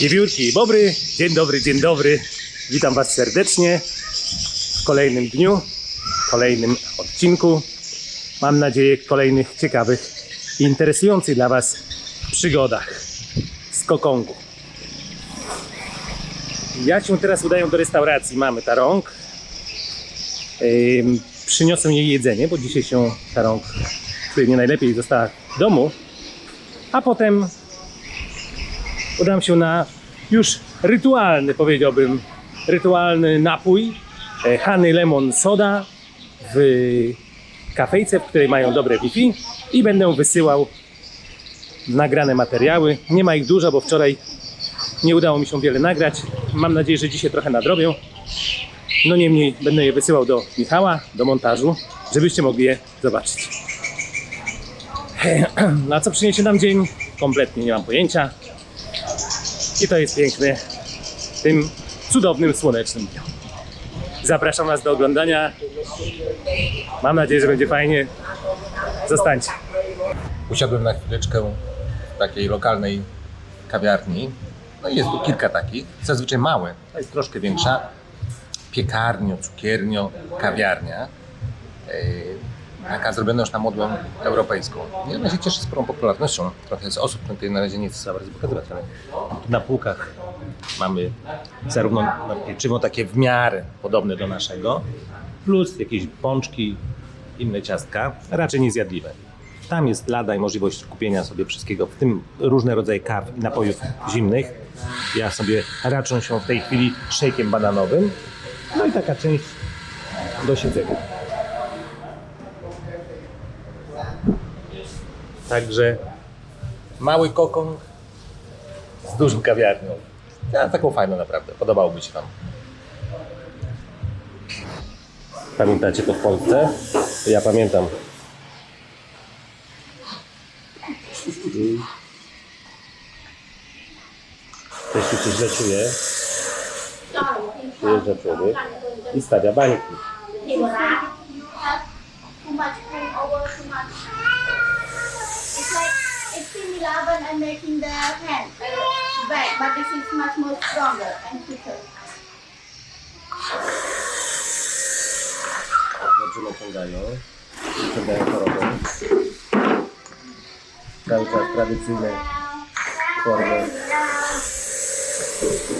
Wiewiórki, bobry, dzień dobry, dzień dobry. Witam Was serdecznie w kolejnym dniu, kolejnym odcinku. Mam nadzieję, kolejnych ciekawych i interesujących dla Was przygodach z Kokongu. Ja się teraz udaję do restauracji Mamy. Ym, przyniosę jej jedzenie, bo dzisiaj się Tarąg nie najlepiej została w domu. A potem udam się na już rytualny, powiedziałbym, rytualny napój e, Honey Lemon Soda w kafejce, w której mają dobre Wi-Fi i będę wysyłał nagrane materiały. Nie ma ich dużo, bo wczoraj nie udało mi się wiele nagrać. Mam nadzieję, że dzisiaj trochę nadrobię. No niemniej będę je wysyłał do Michała, do montażu, żebyście mogli je zobaczyć. Na co przyniesie nam dzień? Kompletnie nie mam pojęcia. I to jest piękne w tym cudownym, słonecznym dniu. Zapraszam Was do oglądania. Mam nadzieję, że będzie fajnie. Zostańcie. Usiadłem na chwileczkę w takiej lokalnej kawiarni. No i jest tu kilka takich, zazwyczaj małe. Ta jest troszkę większa. Piekarnio, cukiernio, kawiarnia. Taka zrobiona już na modłę europejską. I ona się cieszy sporą popularnością. Trochę z osób, której na razie nie chcę za bardzo pokazywać, ale na półkach mamy zarówno no, pieczywo takie w miarę podobne do naszego, plus jakieś pączki, inne ciastka, raczej niezjadliwe. Tam jest lada i możliwość kupienia sobie wszystkiego, w tym różne rodzaje kaw i napojów zimnych. Ja sobie raczę się w tej chwili szejkiem bananowym. No i taka część do siedzenia. Także mały kokon z dużą kawiarnią. Ja, taką fajną naprawdę, podobałoby się Wam. Pamiętacie to w Polsce? Ja pamiętam. Ktoś się coś źle czuje, przyjeżdża człowiek i stawia bańki. And making the uh, bread, but this is much more stronger and quicker. Dobrze naciągają, sprzedają chorobę. Cały czas tradycyjne formy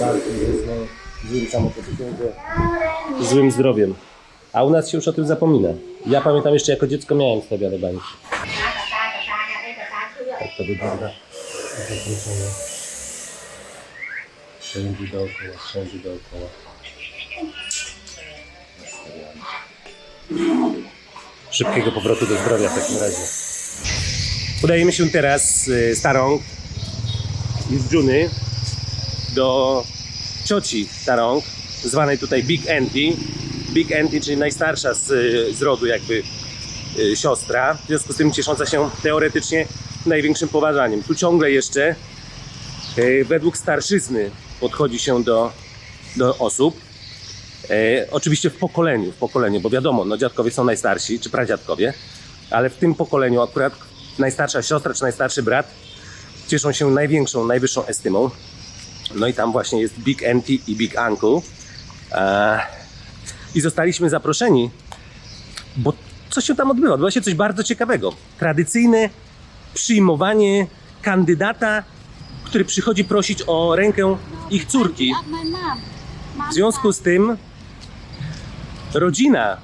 walki ze złą, złym samopoczuciem, ze złym zdrowiem. A u nas się już o tym zapomina. Ja pamiętam jeszcze jako dziecko miałem stawiane bańki. Tak to wygląda. Zakończone. Wszędzie dookoła, wszędzie dookoła. Szybkiego powrotu do zdrowia w takim razie. Udajemy się teraz y, starą z Juny do cioci Tarong, zwanej tutaj Big Auntie. Big Auntie, czyli najstarsza z, z rodu jakby y, siostra, w związku z tym ciesząca się teoretycznie największym poważaniem. Tu ciągle jeszcze y, według starszyzny podchodzi się do, do osób. E, oczywiście w pokoleniu, w pokoleniu, bo wiadomo, no dziadkowie są najstarsi, czy pradziadkowie, ale w tym pokoleniu akurat najstarsza siostra, czy najstarszy brat cieszą się największą, najwyższą estymą. No i tam właśnie jest Big Auntie i Big Uncle. E, I zostaliśmy zaproszeni, bo co się tam odbywa? Odbywa się coś bardzo ciekawego. Tradycyjne przyjmowanie kandydata, który przychodzi prosić o rękę ich córki. W związku z tym rodzina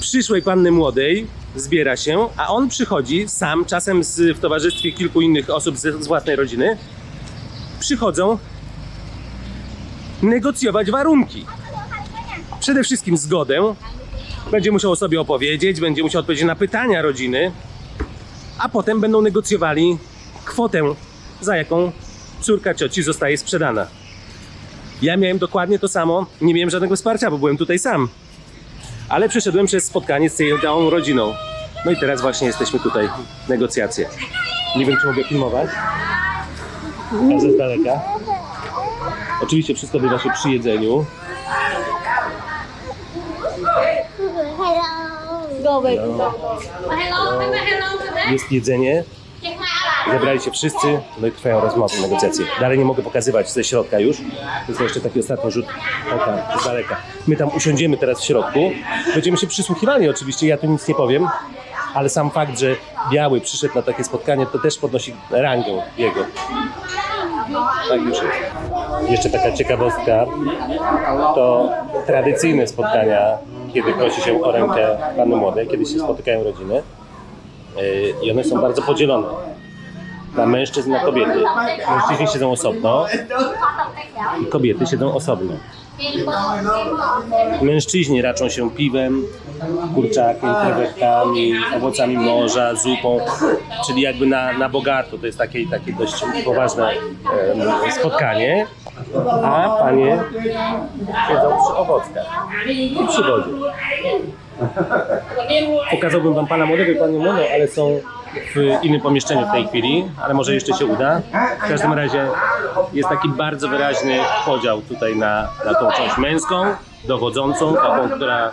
przyszłej panny młodej zbiera się, a on przychodzi sam, czasem z, w towarzystwie kilku innych osób z, z własnej rodziny. Przychodzą negocjować warunki. Przede wszystkim zgodę. Będzie musiał o sobie opowiedzieć, będzie musiał odpowiedzieć na pytania rodziny, a potem będą negocjowali kwotę, za jaką córka cioci zostaje sprzedana. Ja miałem dokładnie to samo, nie miałem żadnego wsparcia, bo byłem tutaj sam. Ale przeszedłem przez spotkanie z całą rodziną. No i teraz właśnie jesteśmy tutaj, negocjacje. Nie wiem, czy mogę filmować. Pokażę z daleka. Oczywiście wszystko odbywa się przy jedzeniu. Go baby. Jest jedzenie. Zebrali się wszyscy, no i trwają rozmowy, negocjacje. Dalej nie mogę pokazywać ze środka już. To jest jeszcze taki ostatni rzut oka z daleka. My tam usiądziemy teraz w środku. Będziemy się przysłuchiwali oczywiście, ja tu nic nie powiem. Ale sam fakt, że Biały przyszedł na takie spotkanie, to też podnosi rangę jego. Tak już jest. Jeszcze taka ciekawostka, to tradycyjne spotkania, kiedy prosi się o rękę panny młodej, kiedy się spotykają rodziny yy, i one są bardzo podzielone na mężczyzn, na kobiety. Mężczyźni siedzą osobno i kobiety siedzą osobno. Mężczyźni raczą się piwem, kurczakiem, krewetkami, owocami morza, zupą, czyli jakby na, na bogato. To jest takie, takie dość poważne spotkanie. A panie siedzą przy owockach i przy wodzie. Pokazałbym wam pana młodego i panią młodą, ale są w innym pomieszczeniu w tej chwili, ale może jeszcze się uda. W każdym razie jest taki bardzo wyraźny podział tutaj na, na tą część męską, dowodzącą, taką, która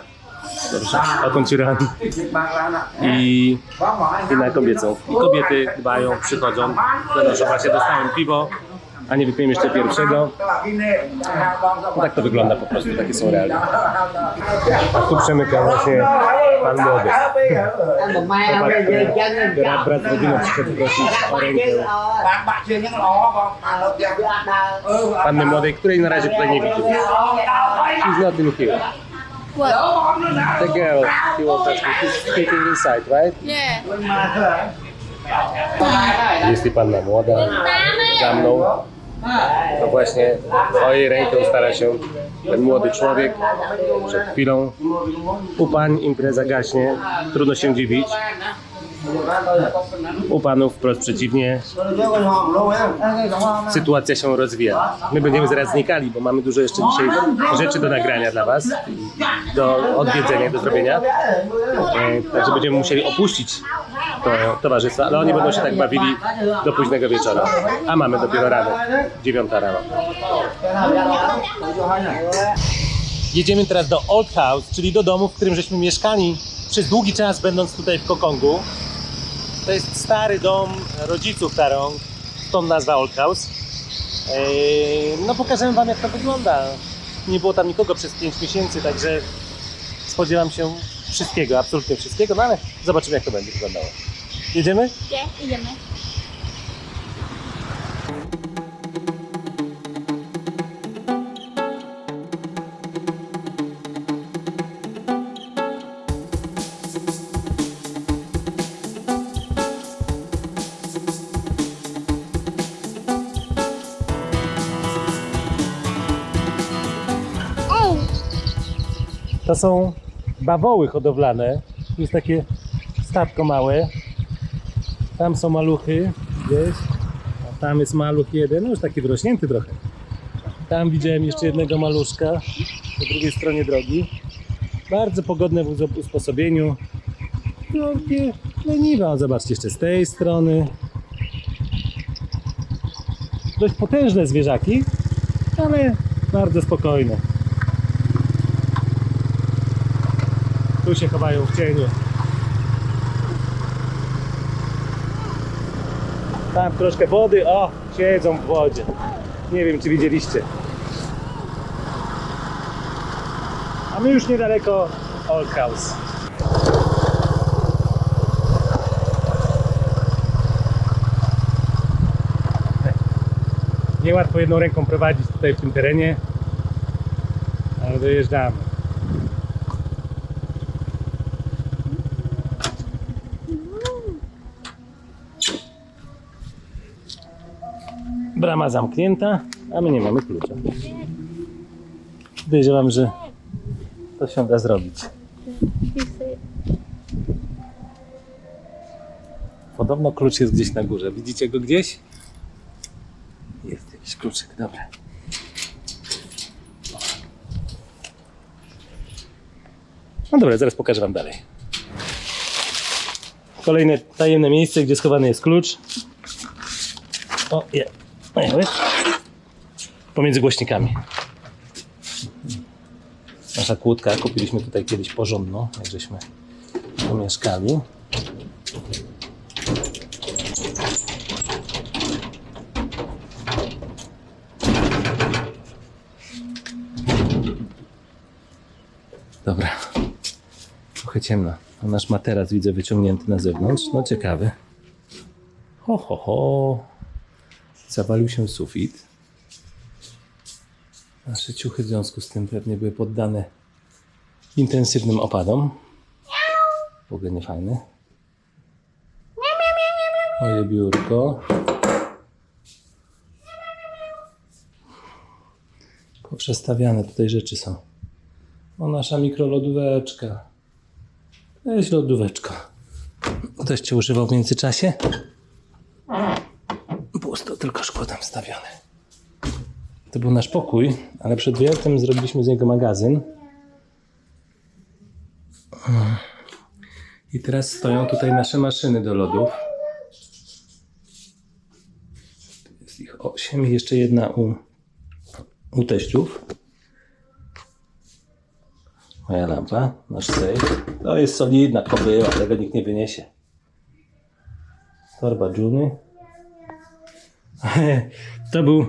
Dobrze, taką ciurami i, i na kobiecą. I kobiety dbają, przychodzą, donoszą właśnie dostałem piwo, a nie wypiłem jeszcze pierwszego. No tak to wygląda po prostu, takie są realia. A tu przemyka właśnie pan młody. Brat, brat rodzina przyszedł prosić o rękę panny młodej, której na razie tutaj nie widzimy. She's not in here. The girl, she was she's speaking inside, right? Yeah. Jest i panna młoda za mną. To właśnie o jej rękę stara się ten młody człowiek. Przed chwilą u pań impreza gaśnie, trudno się dziwić. U panów wprost przeciwnie, sytuacja się rozwija. My będziemy zaraz znikali, bo mamy dużo jeszcze dzisiaj rzeczy do nagrania dla Was, do odwiedzenia, do zrobienia. E, Także będziemy musieli opuścić to towarzystwo, ale oni będą się tak bawili do późnego wieczora. A mamy dopiero rano, dziewiąta rano. Jedziemy teraz do Old House, czyli do domu, w którym żeśmy mieszkali przez długi czas, będąc tutaj w Kokongu. To jest stary dom rodziców Tarong, stąd nazwa Old House. Eee, No pokażemy Wam jak to wygląda. Nie było tam nikogo przez 5 miesięcy, także spodziewam się wszystkiego, absolutnie wszystkiego, no ale zobaczymy jak to będzie wyglądało. Jedziemy? Yeah, idziemy. To są bawoły hodowlane. Tu jest takie statko małe. Tam są maluchy gdzieś. A tam jest maluch jeden, no już taki wyrośnięty trochę. Tam widziałem jeszcze jednego maluszka po drugiej stronie drogi. Bardzo pogodne w usposobieniu. Takie leniwe. O, Zobaczcie jeszcze z tej strony. Dość potężne zwierzaki, ale bardzo spokojne. Tu się chowają w cieniu. Tam troszkę wody. O, siedzą w wodzie. Nie wiem, czy widzieliście. A my już niedaleko Old House. Niełatwo jedną ręką prowadzić tutaj w tym terenie, ale dojeżdżamy. Brama zamknięta, a my nie mamy klucza. Podejrzewam, że to się da zrobić. Podobno klucz jest gdzieś na górze. Widzicie go gdzieś? Jest jakiś kluczyk, dobra. No dobra, zaraz pokażę Wam dalej. Kolejne tajemne miejsce, gdzie schowany jest klucz. O, je. Wspaniały. Pomiędzy głośnikami. Nasza kłódka kupiliśmy tutaj kiedyś porządno, jak żeśmy tu mieszkali. Dobra, trochę ciemno. Nasz materac widzę wyciągnięty na zewnątrz. No ciekawy. Ho, ho, ho. Zawalił się sufit. Nasze ciuchy w związku z tym pewnie były poddane intensywnym opadom. W ogóle nie fajne. Moje biurko. Poprzestawiane tutaj rzeczy są. O, nasza mikrolodóweczka. To jest lodóweczka. Ktoś cię używał w międzyczasie? Pusto, tylko szkło tam stawione. To był nasz pokój, ale przed wyjazdem zrobiliśmy z niego magazyn. I teraz stoją tutaj nasze maszyny do lodów. Jest ich 8 i jeszcze jedna u, u teściów. Moja lampa, nasz sejf. To jest solidna kobyła, tego nikt nie wyniesie. Torba Juny. To był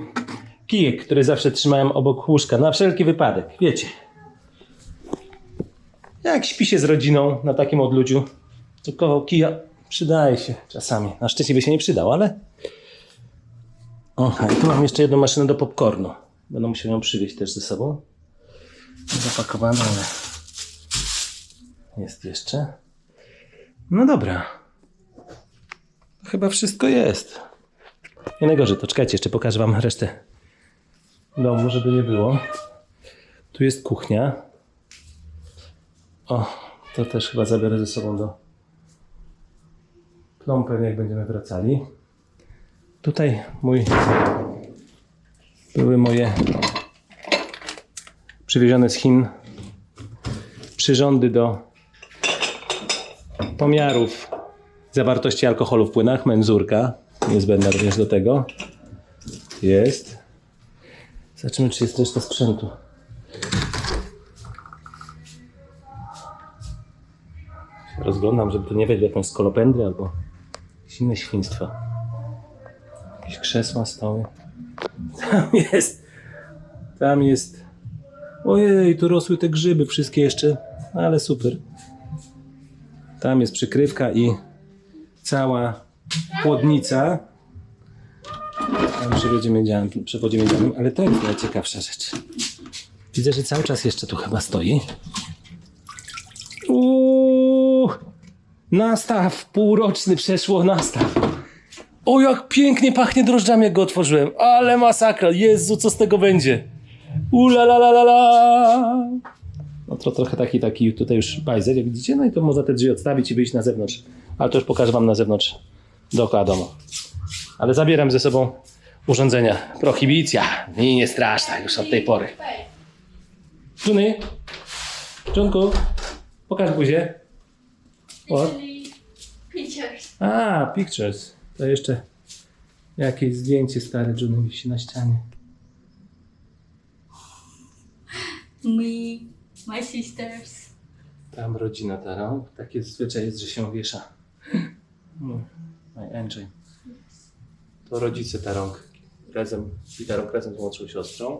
kijek, który zawsze trzymałem obok łóżka, na wszelki wypadek, wiecie. Jak śpi się z rodziną na takim odludziu, to koło kija przydaje się czasami. Na szczęście by się nie przydał, ale... Aha, tu mam jeszcze jedną maszynę do popcornu. Będę musiał ją przywieźć też ze sobą. Zapakowana, ale... Jest jeszcze. No dobra. Chyba wszystko jest. Nie najgorzej, to czekajcie, jeszcze pokażę wam resztę domu, żeby nie było. Tu jest kuchnia. O, to też chyba zabiorę ze sobą do Plom pewnie jak będziemy wracali. Tutaj mój były moje przywiezione z Chin przyrządy do pomiarów zawartości alkoholu w płynach, menzurka, niezbędna również do tego. Jest. Zobaczymy, czy jest reszta sprzętu. Rozglądam, żeby tu nie wejść w jakąś skolopendrę albo jakieś inne świństwa. Jakieś krzesła, stoły. Tam jest. Tam jest. Ojej, tu rosły te grzyby wszystkie jeszcze, ale super. Tam jest przykrywka i cała chłodnica. Tam przewodzie miedzianym, przewodzie miedzianym, ale to jest najciekawsza rzecz. Widzę, że cały czas jeszcze tu chyba stoi. Uuu, nastaw półroczny przeszło nastaw. O, jak pięknie pachnie drożdżami, jak go otworzyłem. Ale masakra. Jezu, co z tego będzie? Ula la la la la. No to trochę taki, taki tutaj już bajzer, jak widzicie. No i to można te drzwi odstawić i wyjść na zewnątrz. Ale to już pokażę wam na zewnątrz dookoła domu. Ale zabieram ze sobą urządzenia. Prohibicja. I nie straszna już od tej pory. Juny? Junku? Pokaż buzię. Actually, pictures. A, pictures. To jeszcze jakieś zdjęcie stare Juny wisi na ścianie. Me, my sisters. Tam rodzina Tarą. Takie zwyczaj jest, że się wiesza. Mm, Andrzej. To rodzice Tarąg razem, i Tarąg razem z młodszą siostrą.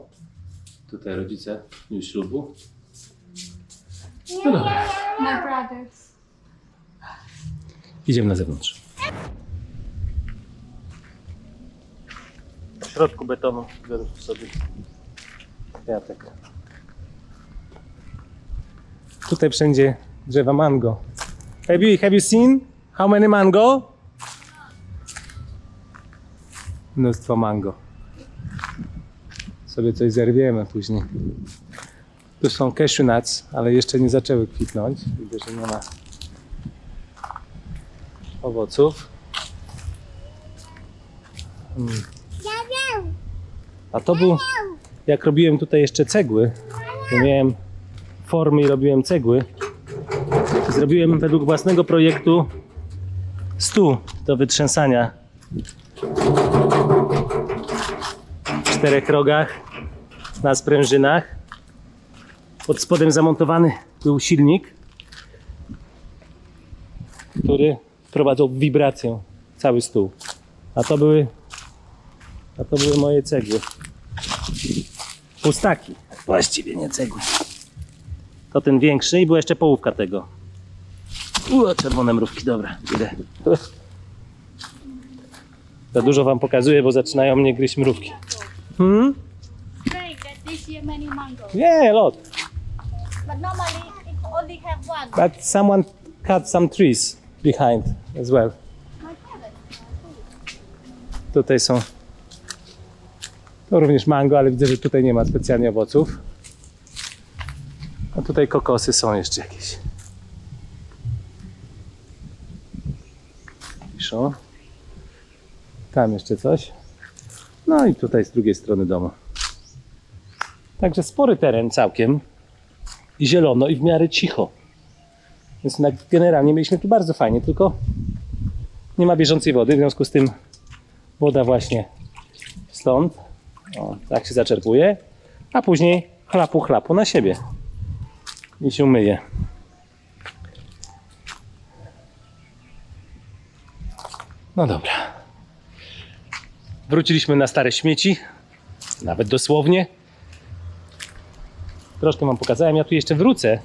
Tutaj rodzice w dniu ślubu. No dobra, My brothers. idziemy na zewnątrz. W środku betonu wyrósł sobie kwiatek. Tutaj wszędzie drzewa mango. Have you, have you seen how many mango? Mnóstwo mango. Sobie coś zerwiemy później. Tu są cashew nuts, ale jeszcze nie zaczęły kwitnąć. Widzę, że nie ma owoców. Mm. A to był, jak robiłem tutaj jeszcze cegły, miałem formy i robiłem cegły. Zrobiłem według własnego projektu stół do wytrzęsania czterech rogach na sprężynach. Pod spodem zamontowany był silnik, który wprowadzał wibrację cały stół. A to były a to były moje cegły. Pustaki. Właściwie nie cegły. To ten większy i była jeszcze połówka tego. U, czerwone mrówki, dobra, idę. Za dużo wam pokazuję, bo zaczynają mnie gryźć mrówki. Hmm? Great that this year many mango. Yeah, a lot. But normally it only have one. But someone cut some trees behind as well. Tutaj są to również mango, ale widzę, że tutaj nie ma specjalnie owoców. A tutaj kokosy są jeszcze jakieś. Piszą. Tam jeszcze coś. No i tutaj z drugiej strony domu. Także spory teren całkiem. I zielono i w miarę cicho. Więc generalnie mieliśmy tu bardzo fajnie, tylko nie ma bieżącej wody, w związku z tym woda właśnie stąd, o, tak się zaczerpuje, a później chlapu chlapu na siebie i się myje. No dobra. Wróciliśmy na stare śmieci, nawet dosłownie. Troszkę wam pokazałem, ja tu jeszcze wrócę,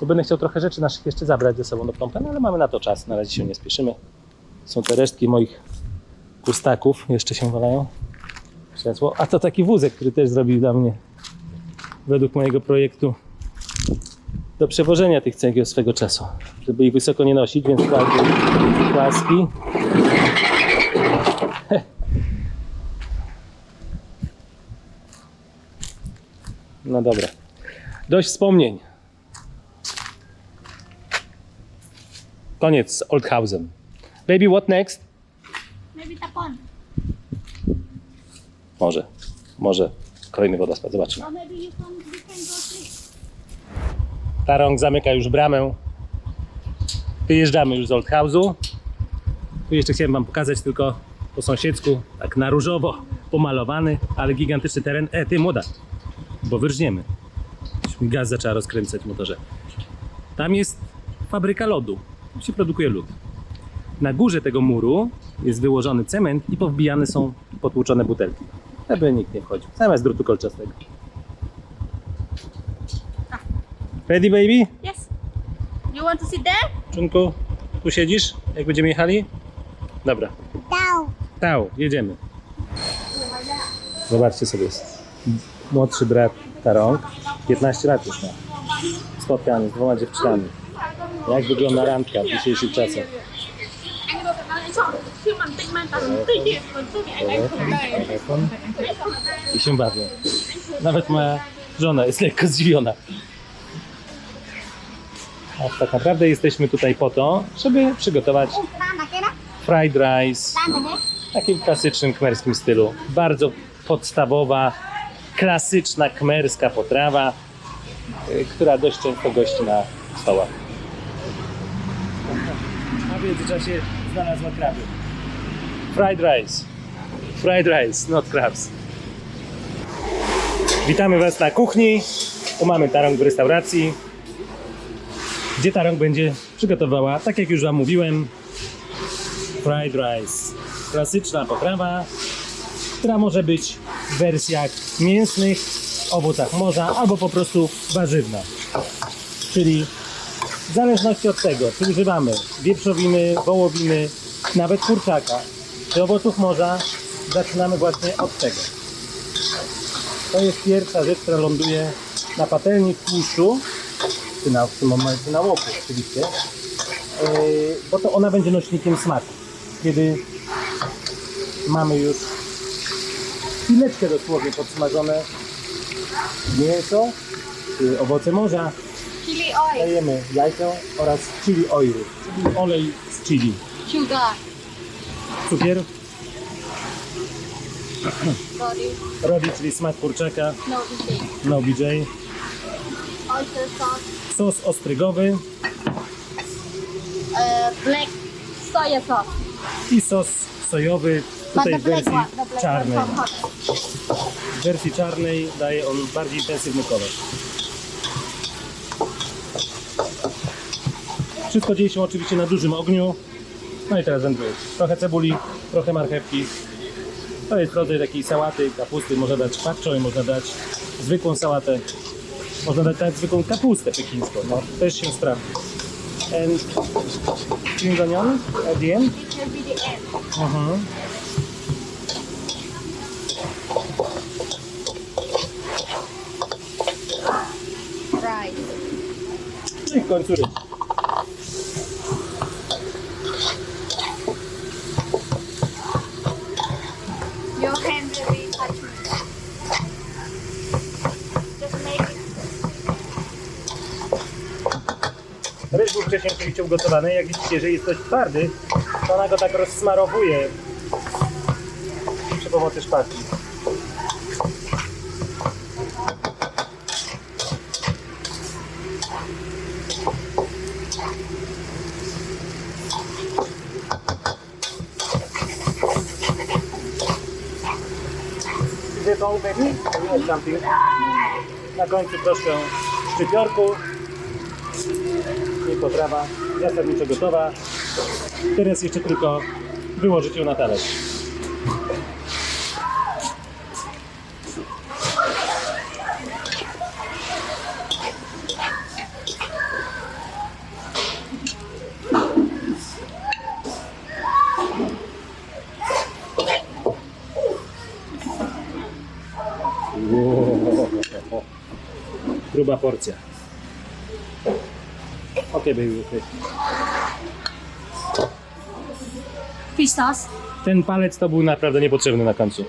bo będę chciał trochę rzeczy naszych jeszcze zabrać ze sobą do Phnom ale mamy na to czas, na razie się nie spieszymy. Są te resztki moich pustaków, jeszcze się walają. A to taki wózek, który też zrobił dla mnie według mojego projektu do przewożenia tych cegieł swego czasu, żeby ich wysoko nie nosić, więc kładł płaski. No dobra. Dość wspomnień. Koniec z Oldhausen. Baby, what next? Maybe tapon. Może, może kolejny wodospad, zobaczymy. Or maybe you can, you can go sleep. Tarong zamyka już bramę. Wyjeżdżamy już z Oldhausu. Tu jeszcze chciałem wam pokazać tylko po sąsiedzku, tak na różowo pomalowany, ale gigantyczny teren. E, ty młoda, bo wyrżniemy. Gaz zaczęła rozkręcać w motorze. Tam jest fabryka lodu. Tam się produkuje lód. Na górze tego muru jest wyłożony cement i powbijane są potłuczone butelki. Żeby nikt nie wchodził. Zamiast drutu kolczastego. Ready baby? Yes. You want to sit there? Czunku, tu siedzisz, jak będziemy jechali? Dobra. Down. Tał, jedziemy. Zobaczcie sobie, młodszy brat Tarong, 15 lat już ma. Spotkany z dwoma dziewczynami. Jak wygląda randka w dzisiejszych czasach? Telefon i się bawią. Nawet moja żona jest lekko zdziwiona. A tak naprawdę jesteśmy tutaj po to, żeby przygotować fried rice, w takim klasycznym kmerskim stylu. Bardzo podstawowa, klasyczna kmerska potrawa, y, która dość często gości na stołach. A w międzyczasie znalazła kraby. Fried rice. Fried rice, not crabs. Witamy Was na kuchni. Tu mamy tarąg w restauracji, gdzie tarąg będzie przygotowała, tak jak już Wam mówiłem, fried rice. Klasyczna potrawa, która może być w wersjach mięsnych, owocach morza albo po prostu warzywna. Czyli w zależności od tego, czy używamy wieprzowiny, wołowiny, nawet kurczaka, czy owoców morza, zaczynamy właśnie od tego. To jest pierwsza rzecz, która ląduje na patelni tłuszczu, czy na, w tym momencie na łoku oczywiście, Yy, bo to ona będzie nośnikiem smaku. Kiedy mamy już chwileczkę dosłownie podsmażone mięso, czy owoce morza, Chili oil. dajemy jajko oraz chili oil, czyli olej z chili. Sugar. Cukier, Body. rodi, czyli smak kurczaka, No eating. no BJ, Oyster sauce. sos ostrygowy Uh, black soya sauce. i sos sojowy, But tutaj the w black wersji one, the black czarnej. one from hot. W wersji czarnej daje on bardziej intensywny kolor. Wszystko dzieje się oczywiście na dużym ogniu. No i teraz wędruje. Trochę cebuli, trochę marchewki. To jest rodzaj takiej sałaty, kapusty. Można dać choi, można dać zwykłą sałatę. Można dać tak zwykłą kapustę pekińską, no też się sprawdzi. And green onion at the end? It will be the end. Mhm. Right. W końcu ryż. Your hand will be touching. Just make. Ryż był wcześniej oczywiście ugotowany. Jak widzicie, jeżeli jest dość twardy, to ona go tak rozsmarowuje przy pomocy szpaki. Add something? Na końcu troszkę szczypiorku i potrawa zasadniczo gotowa. Teraz jeszcze tylko wyłożyć ją na talerz. Gruba porcja. Okej, baby, okej. fish sauce Ten palec to był naprawdę niepotrzebny na końcu.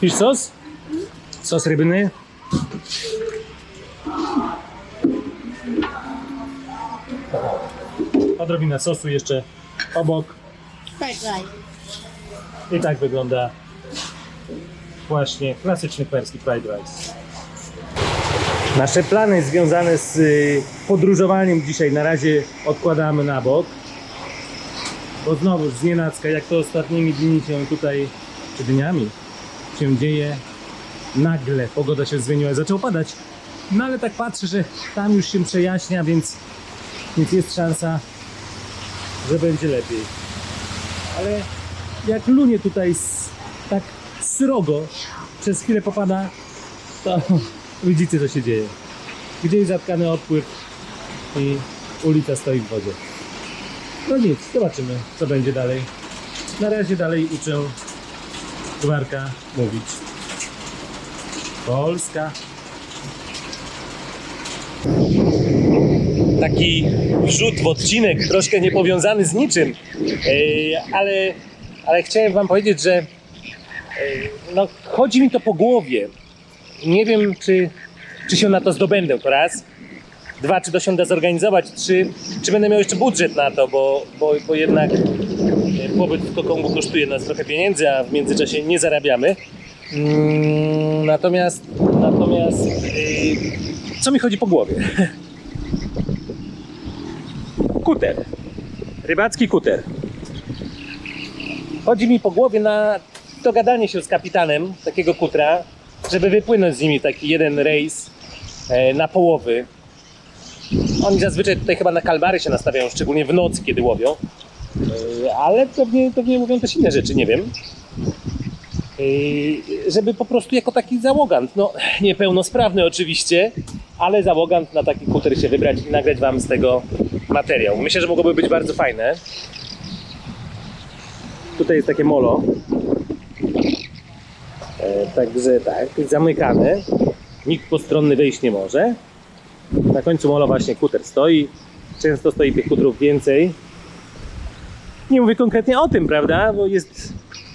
Fish sos? Sos rybny? Odrobina sosu jeszcze obok. Fried rice. I tak wygląda właśnie klasyczny perski fried rice. Nasze plany związane z y, podróżowaniem dzisiaj na razie odkładamy na bok. Bo znowu z nienacka, jak to ostatnimi dni się tutaj, czy dniami się dzieje, nagle pogoda się zmieniła, zaczęło padać. No ale tak patrzę, że tam już się przejaśnia, więc, więc jest szansa, że będzie lepiej. Ale jak lunie tutaj tak srogo przez chwilę popada, to widzicie co się dzieje. Gdzieś zatkany odpływ i ulica stoi w wodzie. No nic, zobaczymy co będzie dalej. Na razie dalej uczę Gwarka mówić. Polska. Taki wrzut w odcinek, troszkę niepowiązany z niczym, ale, ale chciałem wam powiedzieć, że no, chodzi mi to po głowie. Nie wiem, czy, czy się na to zdobędę, to raz. Dwa, czy to się da zorganizować. Trzy, czy będę miał jeszcze budżet na to, bo, bo, bo jednak e, pobyt w Kokongu kosztuje nas trochę pieniędzy, a w międzyczasie nie zarabiamy. Mm, natomiast, natomiast ej, co mi chodzi po głowie? Kuter. Rybacki kuter. Chodzi mi po głowie na dogadanie się z kapitanem takiego kutra, żeby wypłynąć z nimi taki jeden rejs e, na połowy. Oni zazwyczaj tutaj chyba na kalbary się nastawiają, szczególnie w nocy, kiedy łowią. E, ale pewnie, pewnie mówią też inne rzeczy, nie wiem. E, żeby po prostu jako taki załogant, no niepełnosprawny oczywiście, ale załogant na taki kuter się wybrać i nagrać Wam z tego materiał. Myślę, że mogłoby być bardzo fajne. Tutaj jest takie molo. Także tak, zamykane. Nikt postronny wejść nie może. Na końcu molo właśnie kuter stoi. Często stoi tych kutrów więcej. Nie mówię konkretnie o tym, prawda? Bo jest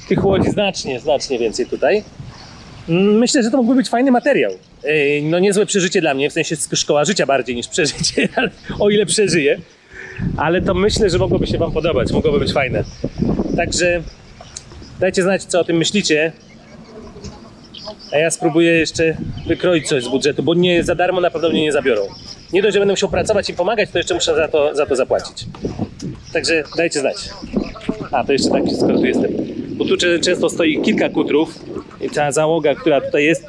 tych łodzi znacznie, znacznie więcej tutaj. Mm, Myślę, że to mógłby być fajny materiał. No niezłe przeżycie dla mnie, w sensie szkoła życia bardziej niż przeżycie, ale o ile przeżyję. Ale to myślę, że mogłoby się Wam podobać, mogłoby być fajne. Także dajcie znać, co o tym myślicie. A ja spróbuję jeszcze wykroić coś z budżetu, bo nie za darmo na pewno mnie nie zabiorą. Nie dość, że będę musiał pracować i pomagać, to jeszcze muszę za to, za to zapłacić. Także dajcie znać. A, to jeszcze tak, skoro tu jestem. Bo tu często stoi kilka kutrów i ta załoga, która tutaj jest,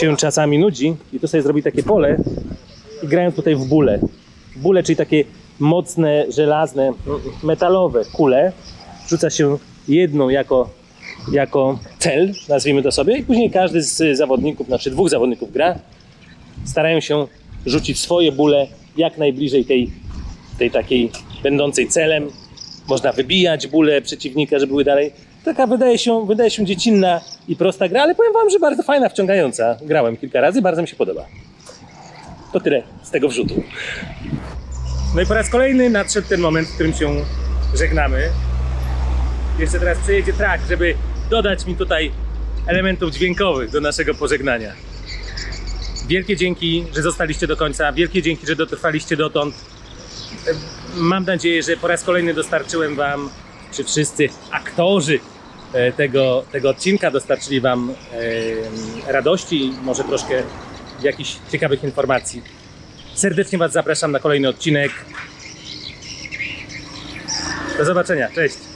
się czasami nudzi i to sobie zrobi takie pole i grają tutaj w bóle. Bóle, czyli takie mocne, żelazne, metalowe kule. Rzuca się jedną jako, jako cel, nazwijmy to sobie, i później każdy z zawodników, znaczy dwóch zawodników gra, starają się rzucić swoje bóle jak najbliżej tej, tej takiej będącej celem. Można wybijać bóle przeciwnika, żeby były dalej. Taka wydaje się, wydaje się dziecinna i prosta gra, ale powiem wam, że bardzo fajna, wciągająca. Grałem kilka razy, bardzo mi się podoba. To tyle z tego wrzutu. No i po raz kolejny nadszedł ten moment, w którym się żegnamy. Jeszcze teraz przejedzie trak, żeby dodać mi tutaj elementów dźwiękowych do naszego pożegnania. Wielkie dzięki, że zostaliście do końca. Wielkie dzięki, że dotrwaliście dotąd. Mam nadzieję, że po raz kolejny dostarczyłem Wam, czy wszyscy aktorzy e, tego, tego odcinka dostarczyli Wam e, radości może troszkę jakichś ciekawych informacji. Serdecznie Was zapraszam na kolejny odcinek. Do zobaczenia. Cześć.